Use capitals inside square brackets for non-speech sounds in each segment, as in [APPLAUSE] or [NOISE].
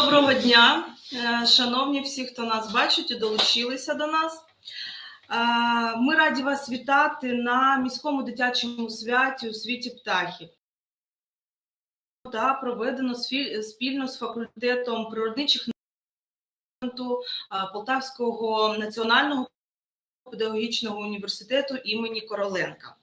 Доброго дня, е, шановні всі, хто нас бачить і долучилися до нас. Е, Ми раді вас вітати на міському дитячому святі у світі птахів. Та проведено спільно з факультетом природничих е, Полтавського національного педагогічного університету імені Короленка.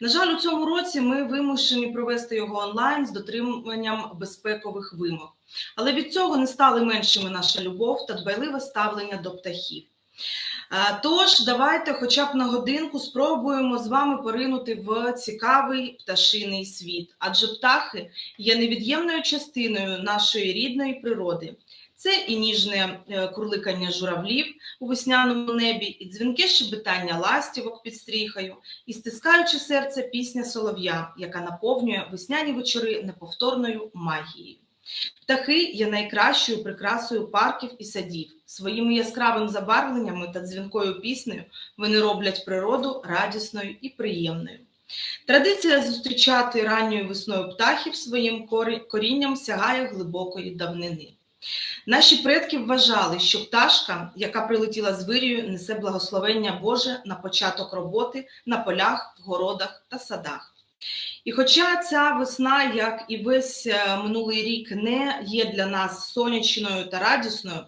На жаль, у цьому році ми вимушені провести його онлайн з дотриманням безпекових вимог. Але від цього не стали меншими наша любов та дбайливе ставлення до птахів. Е, Тож, давайте хоча б на годинку спробуємо з вами поринути в цікавий пташиний світ, адже птахи є невід'ємною частиною нашої рідної природи. Це і ніжне е, курликання журавлів у весняному небі, і дзвінке щебетання ластівок під стріхою, і стискаюче серце пісня солов'я, яка наповнює весняні вечори неповторною магією. Птахи є найкращою прикрасою парків і садів. Своїми яскравими забарвленнями та дзвінкою піснею вони роблять природу радісною і приємною. Традиція зустрічати ранньою весною птахів своїм корінням сягає глибокої давнини. Наші предки вважали, що пташка, яка прилетіла з вирію, несе благословення Боже на початок роботи на полях, в городах та садах. І хоча ця весна, як і весь е, минулий рік, не є для нас сонячною та радісною,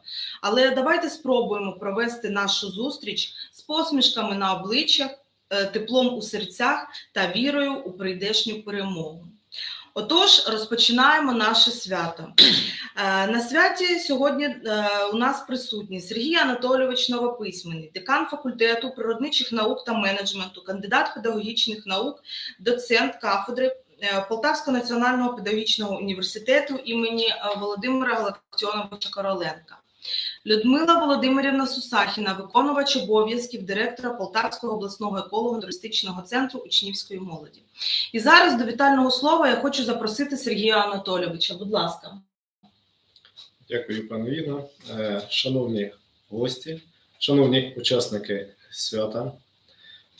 але давайте спробуємо провести нашу зустріч з посмішками на обличчях, е, теплом у серцях та вірою у прийдешню перемогу. Отож, розпочинаємо наше свято. Е, На святі сьогодні е, у нас присутні Сергій Анатолійович Новописьменний, декан факультету природничих наук та менеджменту, кандидат педагогічних наук, доцент кафедри е, Полтавського національного педагогічного університету імені Володимира Галактіоновича Короленка. Людмила Володимирівна Сусахіна, виконувач обов'язків директора Полтавського обласного еколого-туристичного центру учнівської молоді. І зараз до вітального слова я хочу запросити Сергія Анатолійовича. Будь ласка. Дякую, пане Віна. Е, Шановні гості, шановні учасники свята.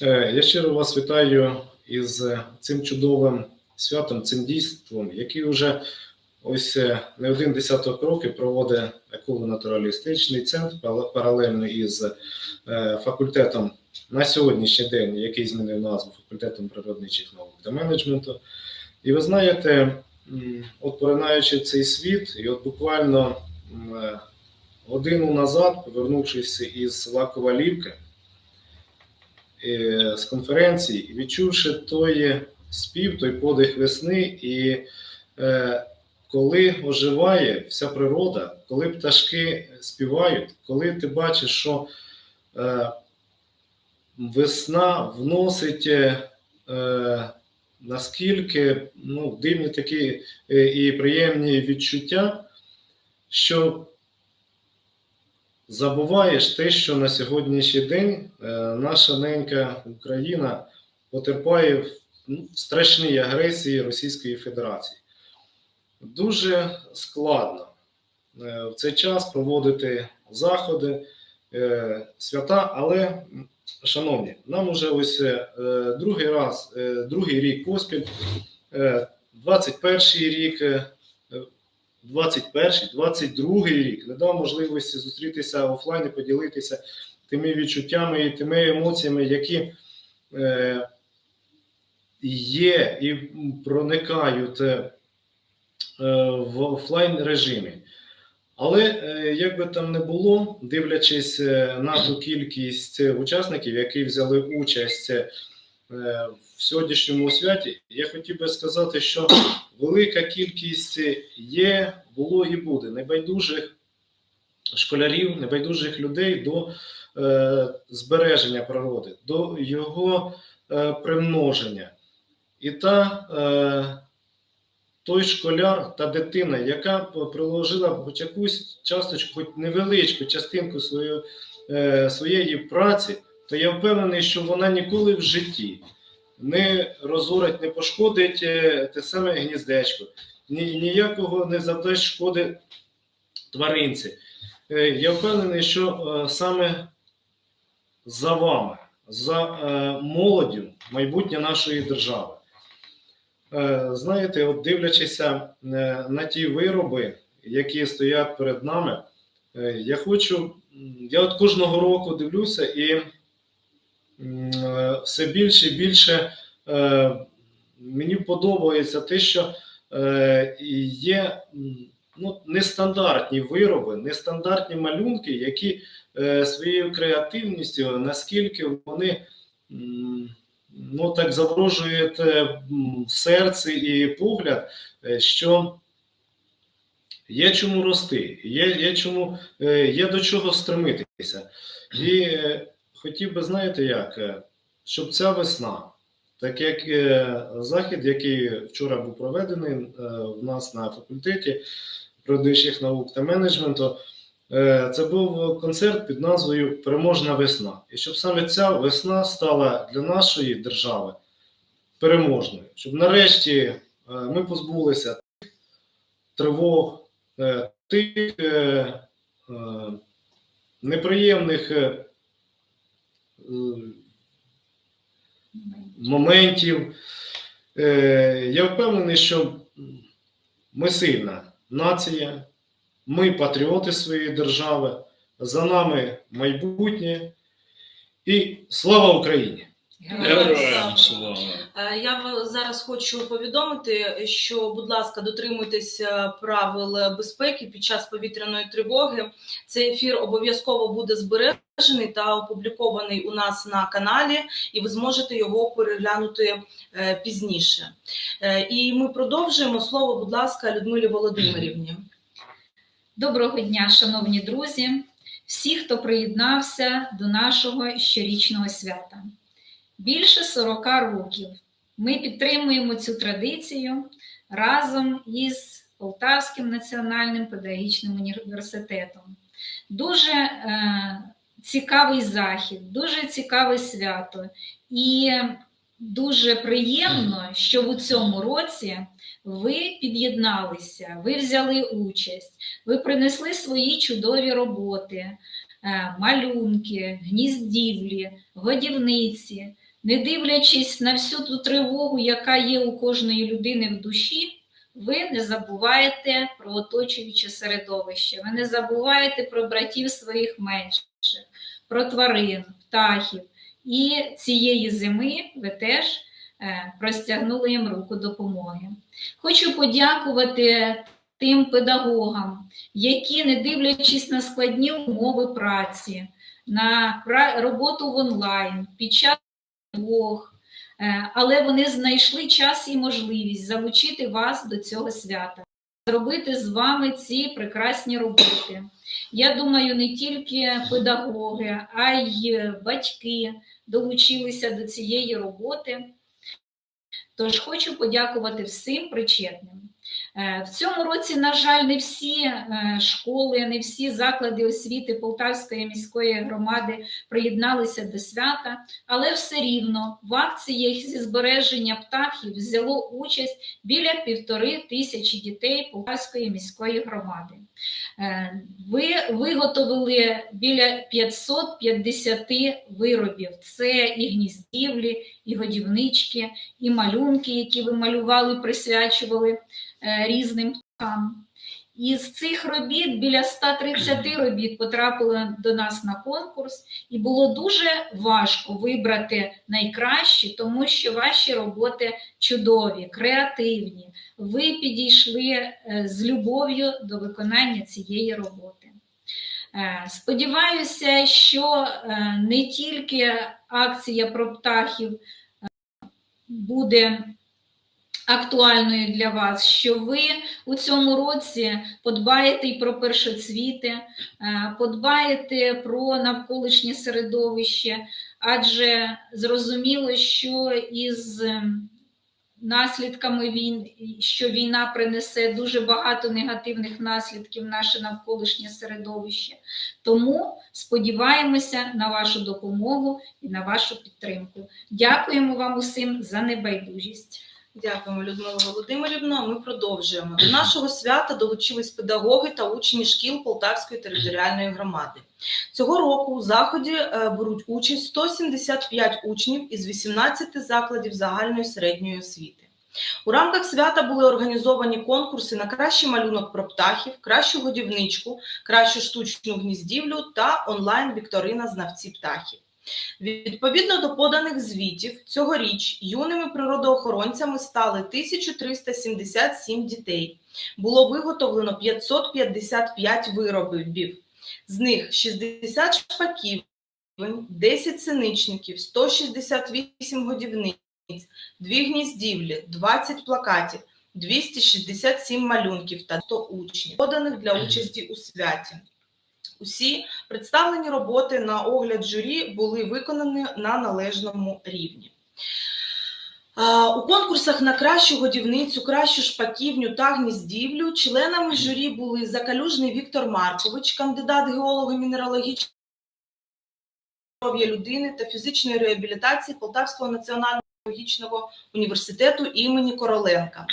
е, Я щиро вас вітаю із цим чудовим святом, цим дійством, який вже ось е, не один десяток років проводить еколого-натуралістичний центр паралельно із е, факультетом на сьогоднішній день, який змінив назву факультетом природничих наук та менеджменту. І ви знаєте, От поринаючи цей світ, і от буквально е, годину назад, повернувшись із села Ковалівки е, з конференції, відчувши той спів, той подих весни, і коли оживає вся природа, коли пташки співають, коли ти бачиш, що е, весна вносить. е, е, наскільки ну, дивні такі е, і приємні відчуття, що забуваєш те, що на сьогоднішній день е, наша ненька Україна потерпає в ну, страшній агресії Російської Федерації. Дуже складно е, в цей час проводити заходи, е, свята, але Шановні, нам уже ось е, другий раз, другий рік поспіль, е, 21 рік, е, 21, 22 рік не дав можливості зустрітися офлайн і поділитися тими відчуттями і тими емоціями, які є і проникають в офлайн режимі. Але е, як би там не було, дивлячись е, на ту кількість учасників, які взяли участь е, в сьогоднішньому святі, я хотів би сказати, що велика кількість є, було і буде небайдужих школярів, небайдужих людей до е, збереження природи, до його е, примноження. І та е, той школяр та дитина, яка приложила хоч якусь часточку, хоч невеличку частинку свою, е, своєї праці, то я впевнений, що вона ніколи в житті не розорить, не пошкодить е, те саме гніздечко, ні, ніякого не завдасть шкоди тваринці. Е, я впевнений, що е, саме за вами, за е, молоддю майбутнє нашої держави. Е, Знаєте, от дивлячися е, на ті вироби, які стоять перед нами, е, я хочу, я от кожного року дивлюся і все більше і більше мені подобається те, що є ну, нестандартні вироби, нестандартні малюнки, які своєю креативністю, наскільки вони ну, так заворожують е, серце і погляд, е, що є чому рости, є, є, чому, е, є до чого стремитися. І е, хотів би, знаєте як, щоб ця весна, так як захід, який вчора був проведений в нас на факультеті природничих наук та менеджменту, це був концерт під назвою Переможна весна. І щоб саме ця весна стала для нашої держави переможною, щоб нарешті е, ми позбулися тих тривог, е, тих е, е, неприємних е, е, моментів. Е, Я впевнений, що ми сильна нація, ми патріоти своєї держави, за нами майбутнє. І слава Україні! Героям слава. Е, Я зараз хочу повідомити, що, будь ласка, дотримуйтеся правил безпеки під час повітряної тривоги. Цей ефір обов'язково буде збережений та опублікований у нас на каналі, і ви зможете його переглянути е, пізніше. Е, І ми продовжуємо слово, будь ласка, Людмилі Володимирівні. Доброго дня, шановні друзі, всі, хто приєднався до нашого щорічного свята. Більше 40 років ми підтримуємо цю традицію разом із Полтавським національним педагогічним університетом. Дуже е, цікавий захід, дуже цікаве свято. І дуже приємно, що в цьому році ви під'єдналися, ви взяли участь. Ви принесли свої чудові роботи, е, малюнки, гніздівлі, годівниці, не дивлячись на всю ту тривогу, яка є у кожної людини в душі, ви не забуваєте про оточуюче середовище, ви не забуваєте про братів своїх менших, про тварин, птахів. І цієї зими ви теж простягнули їм руку допомоги. Хочу подякувати тим педагогам, які, не дивлячись на складні умови праці, на роботу в онлайн під час двох, е, але вони знайшли час і можливість залучити вас до цього свята, зробити з вами ці прекрасні роботи. Я думаю, не тільки педагоги, а й батьки долучилися до цієї роботи. Тож хочу подякувати всім причетним. Е, В цьому році, на жаль, не всі е, школи, не всі заклади освіти Полтавської міської громади приєдналися до свята, але все рівно в акціях зі збереження птахів взяло участь біля півтори тисячі дітей Полтавської міської громади. Е, Ви виготовили біля 550 виробів. Це і гніздівлі, і годівнички, і малюнки, які ви малювали, присвячували різним птахам. Із цих робіт біля 130 робіт потрапили до нас на конкурс, і було дуже важко вибрати найкращі, тому що ваші роботи чудові, креативні. Ви підійшли е, з любов'ю до виконання цієї роботи. Е, Сподіваюся, що е, не тільки акція про птахів е, буде актуальною для вас, що ви у цьому році подбаєте і про першоцвіти, е, подбаєте про навколишнє середовище, адже зрозуміло, що із ем, наслідками війн, що війна принесе дуже багато негативних наслідків в наше навколишнє середовище. Тому сподіваємося на вашу допомогу і на вашу підтримку. Дякуємо вам усім за небайдужість. Дякуємо, Людмила Володимирівна. Ми продовжуємо. До нашого свята долучились педагоги та учні шкіл Полтавської територіальної громади. Цього року у заході е, беруть участь 175 учнів із 18 закладів загальної середньої освіти. У рамках свята були організовані конкурси на кращий малюнок про птахів, кращу годівничку, кращу штучну гніздівлю та онлайн-вікторина знавці птахів. Відповідно до поданих звітів, цьогоріч юними природоохоронцями стали 1377 дітей. Було виготовлено 555 виробів, з них 60 шпаків, 10 синичників, 168 годівниць, 2 гніздівлі, 20 плакатів, 267 малюнків та 100 учнів, поданих для участі у святі. Усі представлені роботи на огляд журі були виконані на належному рівні. У конкурсах на кращу годівницю, кращу шпаківню та гніздівлю членами журі були Закалюжний Віктор Маркович, кандидат геолого-мінералогічної здоров'я людини та фізичної реабілітації Полтавського національного педагогічного університету імені Короленка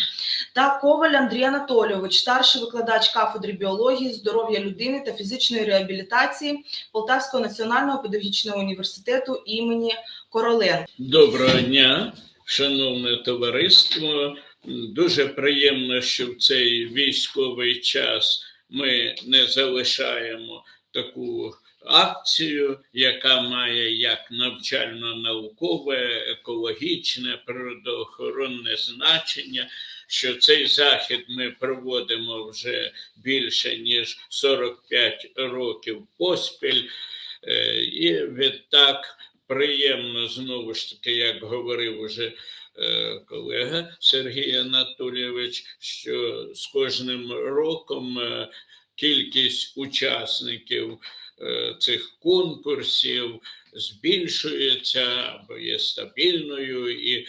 та Коваль Андрій Анатолійович, старший викладач кафедри біології, здоров'я людини та фізичної реабілітації Полтавського національного педагогічного університету імені Короленка. Доброго дня, шановне товариство. Дуже приємно, що в цей військовий час ми не залишаємо таку акцію, яка має як навчально-наукове, екологічне, природоохоронне значення. Що цей захід ми проводимо вже більше ніж 45 років поспіль, Е, і відтак приємно знову ж таки, як говорив уже е, колега Сергій Анатолійович, що з кожним роком е, кількість учасників цих конкурсів збільшується або є стабільною, і е,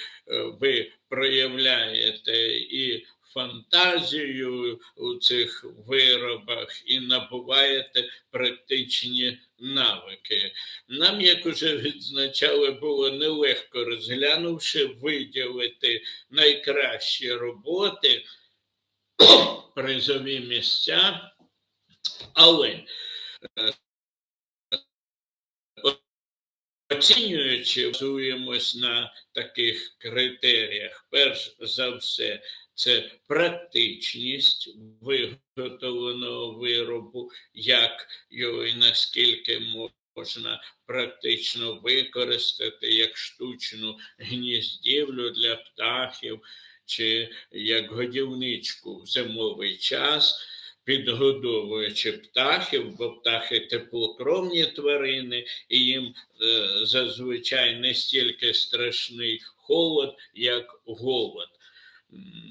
ви проявляєте і фантазію у цих виробах і набуваєте практичні навики. Нам, як уже відзначали, було нелегко розглянувши, виділити найкращі роботи, [COUGHS] призові місця, але оцінюючи, базуємось на таких критеріях. Перш за все, це практичність виготовленого виробу, як його і наскільки можна практично використати як штучну гніздівлю для птахів, чи як годівничку в зимовий час. Підгодовуючи птахів, бо птахи теплокровні тварини, і їм е, зазвичай не стільки страшний холод, як голод.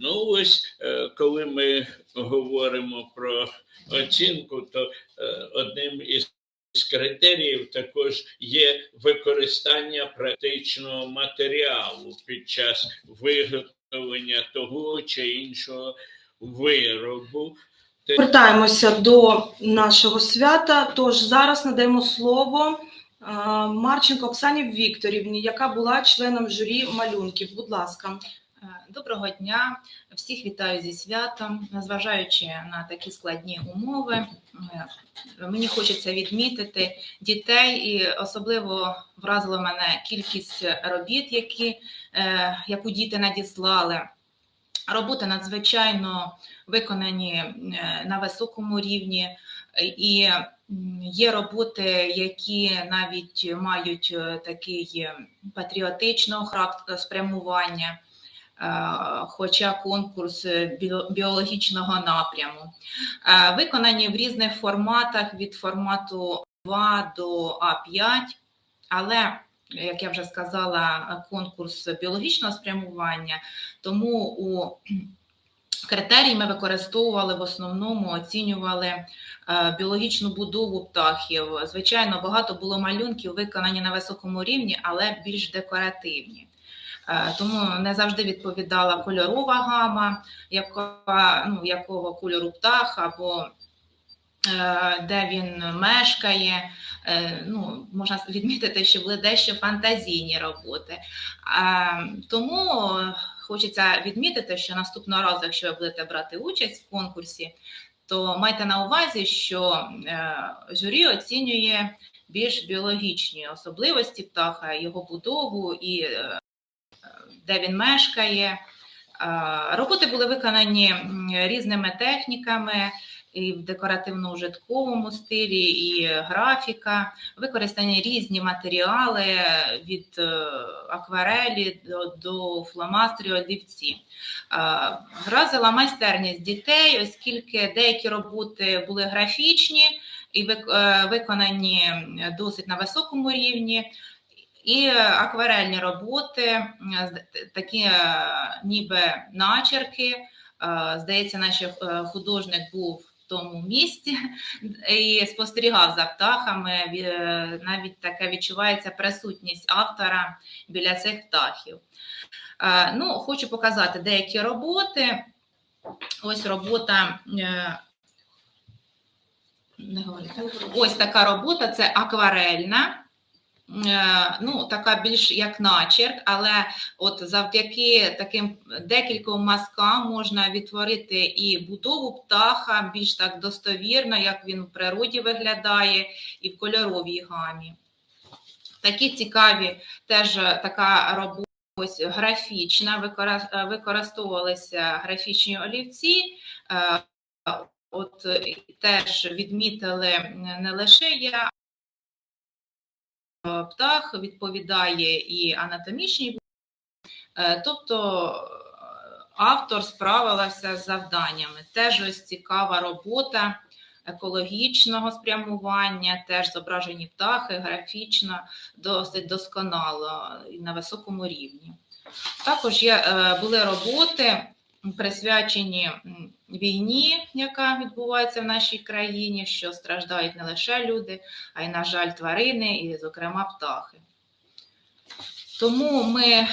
Ну, ось е, коли ми говоримо про оцінку, то е, одним із критеріїв також є використання практичного матеріалу під час виготовлення того чи іншого виробу. Повертаємося до нашого свята. Тож зараз надаємо слово Марченко Оксані Вікторівні, яка була членом журі малюнків. Будь ласка. Е, Доброго дня, всіх вітаю зі святом. Незважаючи на такі складні умови, е, мені хочеться відмітити дітей, і особливо вразила мене кількість робіт, які, е, яку діти надіслали. Роботи надзвичайно виконані е, на високому рівні, і є роботи, які навіть мають е, такий е, патріотичного характеру спрямування. Хоча конкурс біологічного напряму, виконані в різних форматах від формату 2 до А5, але, як я вже сказала, конкурс біологічного спрямування, тому у критерії ми використовували в основному, оцінювали е, біологічну будову птахів. Звичайно, багато було малюнків виконані на високому рівні, але більш декоративні. Е, Тому не завжди відповідала кольорова гама, яка, ну, якого кольору птах або де він мешкає. Е, Ну, можна відмітити, що були дещо фантазійні роботи. Тому хочеться відмітити, що наступного разу, якщо ви будете брати участь в конкурсі, то майте на увазі, що е, журі оцінює більш біологічні особливості птаха, його будову і е, де він мешкає. Е, Роботи були виконані різними техніками, і в декоративно-ужитковому стилі, і графіка, використані різні матеріали від е, акварелі до, до фломастерів, олівці. Е, Вразила майстерність дітей, оскільки деякі роботи були графічні і е, виконані досить на високому рівні. І акварельні роботи, такі ніби начерки. Здається, наш художник був тому місці і спостерігав за птахами. Е, Навіть таке відчувається присутність автора біля цих птахів. Е, Ну, хочу показати деякі роботи. Ось робота. е. Ось така робота це акварельна. Е, Ну, така більш як начерк, але от завдяки таким декільком мазкам можна відтворити і будову птаха більш так достовірно, як він в природі виглядає, і в кольоровій гамі. Такі цікаві теж е, така робота. Ось графічна, е, використовувалися графічні олівці. От теж відмітили не лише я, птах відповідає і анатомічній, Е, тобто е, автор справилася з завданнями. Теж ось цікава робота екологічного спрямування, теж зображені птахи графічно, досить досконало і на високому рівні. Також є, е, були роботи, присвячені війні, яка відбувається в нашій країні, що страждають не лише люди, а й, на жаль, тварини, і, зокрема, птахи. Тому ми е,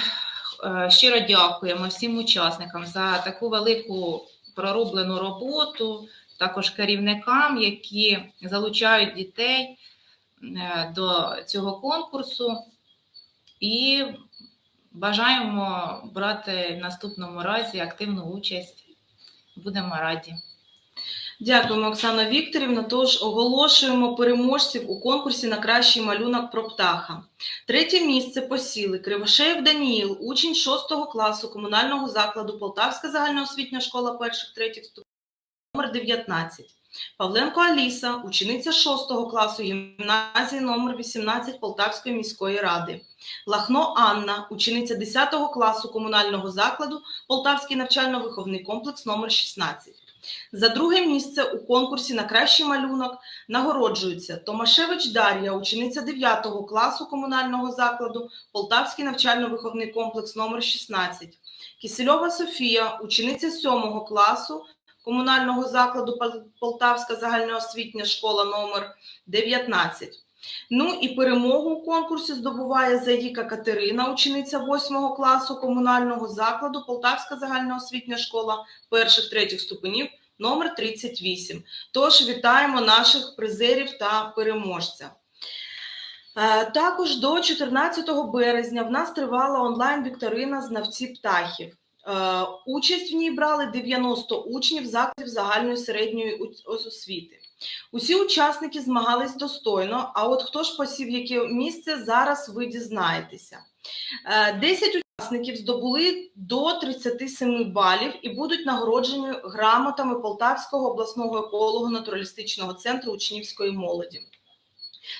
щиро дякуємо всім учасникам за таку велику пророблену роботу, також керівникам, які залучають дітей е, до цього конкурсу. І бажаємо брати в наступному разі активну участь. Будемо раді. Дякуємо, Оксана Вікторівна. Тож оголошуємо переможців у конкурсі на кращий малюнок про птаха. Третє місце посіли Кривошеєв Даніїл, учень 6 класу комунального закладу Полтавська загальноосвітня школа перших-третіх ступенів номер 19. Павленко Аліса, учениця 6 класу гімназії номер 18 Полтавської міської ради. Лахно Анна, учениця 10 класу комунального закладу Полтавський навчально-виховний комплекс номер 16. За друге місце у конкурсі на кращий малюнок нагороджується Томашевич Дар'я, учениця 9 класу комунального закладу Полтавський навчально-виховний комплекс номер 16. Кисельова Софія, учениця 7 класу комунального закладу Полтавська загальноосвітня школа номер 19. Ну і перемогу у конкурсі здобуває Заїка Катерина, учениця 8 класу комунального закладу Полтавська загальноосвітня школа перших-третіх ступенів номер 38. Тож вітаємо наших призерів та переможця. Е, Також до 14 березня в нас тривала онлайн-вікторина знавці птахів. Е, Участь в ній брали 90 учнів закладів загальної середньої освіти. Усі учасники змагались достойно, а от хто ж посів яке місце, зараз ви дізнаєтеся. Е, 10 учасників здобули до 37 балів і будуть нагороджені грамотами Полтавського обласного еколого-натуралістичного центру учнівської молоді.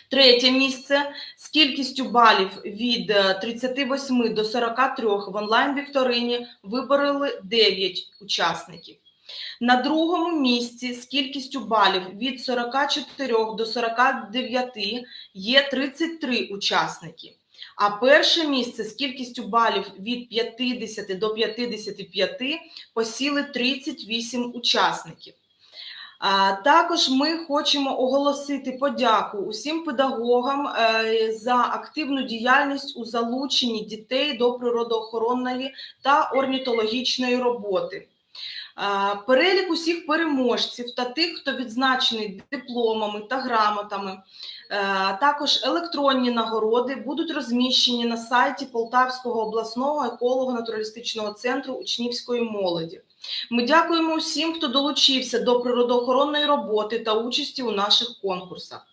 Третє місце з кількістю балів від е, 38 до 43 в онлайн-вікторині вибороли 9 учасників. На другому місці з кількістю балів від 44 до 49 є 33 учасники. А перше місце з кількістю балів від 50 до 55 посіли 38 учасників. Також ми хочемо оголосити подяку усім педагогам е, за активну діяльність у залученні дітей до природоохоронної та орнітологічної роботи. Перелік усіх переможців та тих, хто відзначений дипломами та грамотами, е, також електронні нагороди будуть розміщені на сайті Полтавського обласного еколого-натуралістичного центру учнівської молоді. Ми дякуємо усім, хто долучився до природоохоронної роботи та участі у наших конкурсах.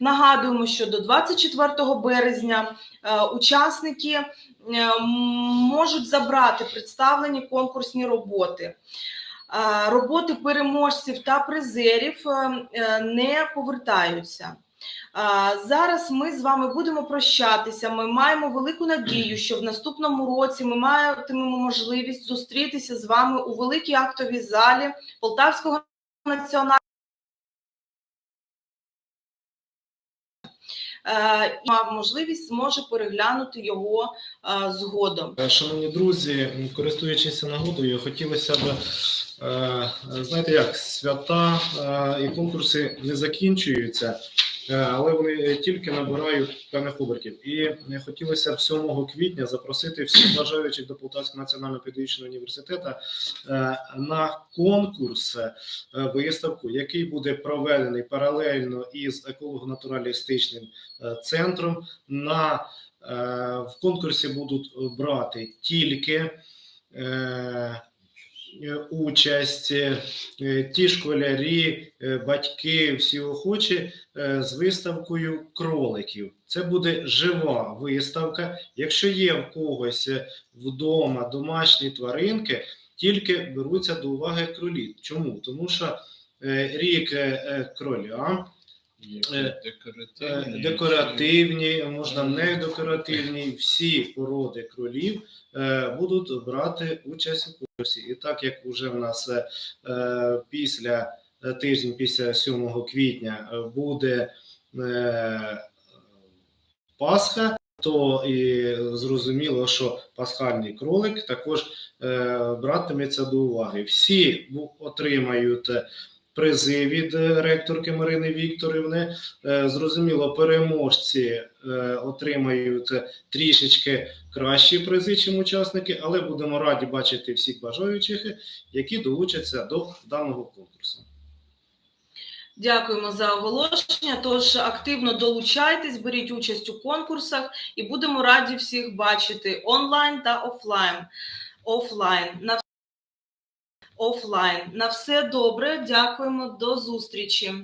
Нагадуємо, що до 24 березня е, учасники е, можуть забрати представлені конкурсні роботи. Е, Роботи переможців та призерів не повертаються. Зараз ми з вами будемо прощатися. Ми маємо велику надію, що в наступному році ми матимемо можливість зустрітися з вами у великій актовій залі Полтавського національного. Е, і мав можливість зможе переглянути його е, згодом. Е, Шановні друзі, користуючись нагодою, хотілося б, знаєте як, свята і конкурси не закінчуються, але вони тільки набирають певних обертів. І хотілося б 7 квітня запросити всіх бажаючих до Полтавського національного педагогічного університету е, на конкурс е, виставку, який буде проведений паралельно із еколого-натуралістичним е, центром на Е, В конкурсі будуть брати тільки е, е, участь е, ті школярі, е, батьки, всі охочі е, з виставкою кроликів. Це буде жива виставка. Якщо є в когось е, вдома домашні тваринки, тільки беруться до уваги кролі. Чому? Тому що е, рік е, е, кроля. Е, Е, Декоративні, можна не декоративні, всі породи кролів е, будуть брати участь у конкурсі. І так як вже в нас після тиждень, після 7 квітня буде Пасха, то і зрозуміло, що пасхальний кролик також братиметься до уваги. Всі отримають призи від е, ректорки Марини Вікторівни. Е, Зрозуміло, переможці е, отримають трішечки кращі призи, чим учасники, але будемо раді бачити всіх бажаючих, які долучаться до даного конкурсу. Дякуємо за оголошення. Тож активно долучайтесь, беріть участь у конкурсах і будемо раді всіх бачити онлайн та офлайн. Офлайн. Офлайн. На все добре. Дякуємо. До зустрічі.